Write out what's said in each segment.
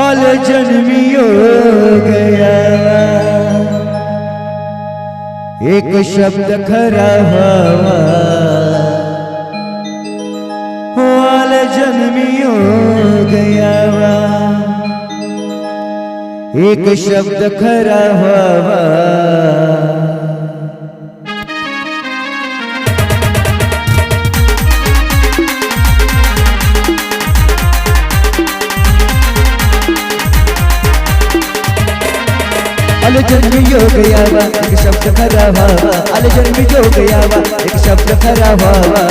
अल जन्मी हो गया। एक शब्द खरा हवा हो अल जन्मी हो गया। एक शब्द खरा हवा अल जन्मी योग यावा एक शब्द खरा व्हावा अल जन्मी योग यावा एक शब्द खरा व्हावा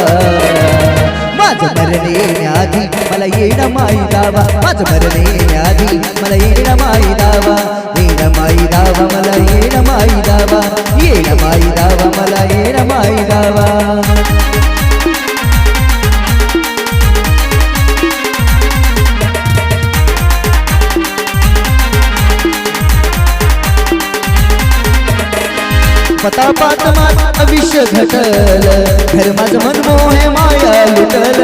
माझं मरण्याआधी मला येणं माई दावा माझं मरण्याआधी मला येणं माई दावा येणं माई दावा मला येणं माई दावा येणं माई दावा मला येणं माई पतापात माझं आयुष्य घटल. घर माझं मन मोहे माया लुटल.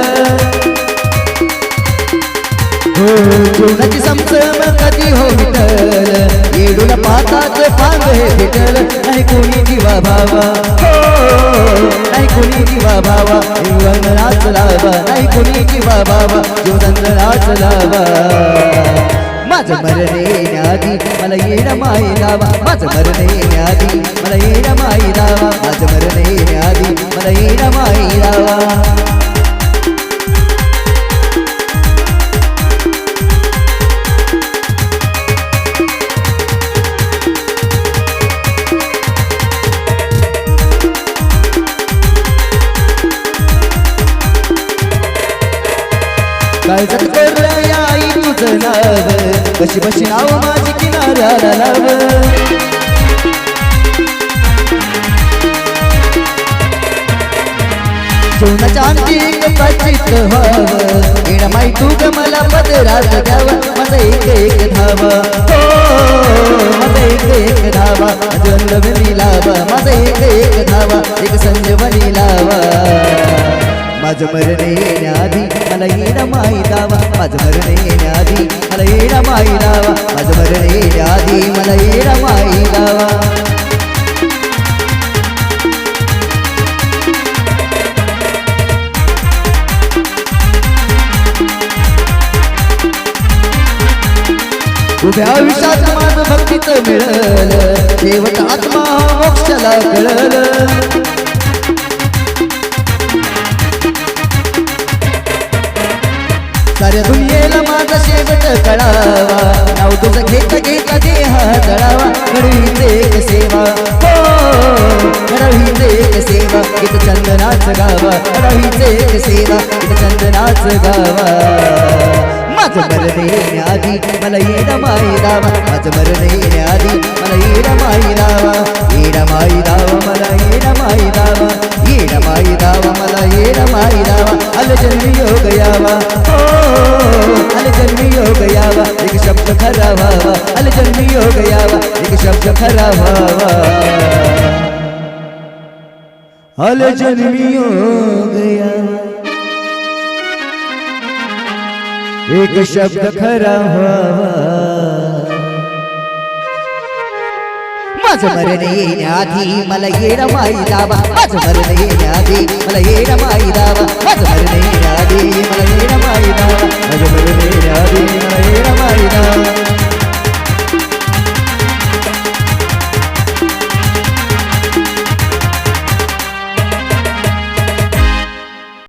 हो जीवनाची समसम कधी हो विटल येडूला पाताच फांग हे भेटल नाही कोणी जीवा भावा. हो नाही कोणी जीवा भावा. जीवनाच लावा. नाही कोणी जीवा भावा. जीवनाच लावा. माझं मरण्याआधी मला येणं माई दावा माझं मरण्याआधी मला येणं माई दावा माझं मरण्याआधी मला येणं माई लावा. काळजात कर आई तुझं नाव. कशी बशी नाव माझी किनाऱ्याला लाव. जीवनाच्या अंतिक प्राचित व्हावं. येणं माई तू ग मला पदरात द्यावं. माझं एक एक धावा. हो माझं एक एक धावा. जन्मनी लावा. माझं एक एक धावा. एक संजीवनी लावा. माझं मरण येण्याआधी मला येणं माई दावा माझं मरण येण्याआधी मला येणं माई दावा माझं मरण येण्याआधी मला येणं माई दावा उभ्या विषात माझं भक्तीच मिळलं देवत आत्मा मोक्षला कळलं. कळावा तुझं घेत घेत देह जळावा घडवीचे एक सेवा हो घडवीचे एक सेवा इत चंदनाच गावा घडवीचे एक सेवा इत चंदनाच गावा माझं मरण येण्याआधी मला येणं माई दावा माझं मरण येण्याआधी मला येणं माई दावा येणं माई दावा मला येणं माई दावा शब्द खरा व्हावा अल जन्मी योग यावा एक शब्द खरा व्हावा अल जन्मी योग यावा एक शब्द खरा व्हावा माझं मरण येण्याआधी मला येणं माई दावा माझं मरण येण्याआधी मला येणं माई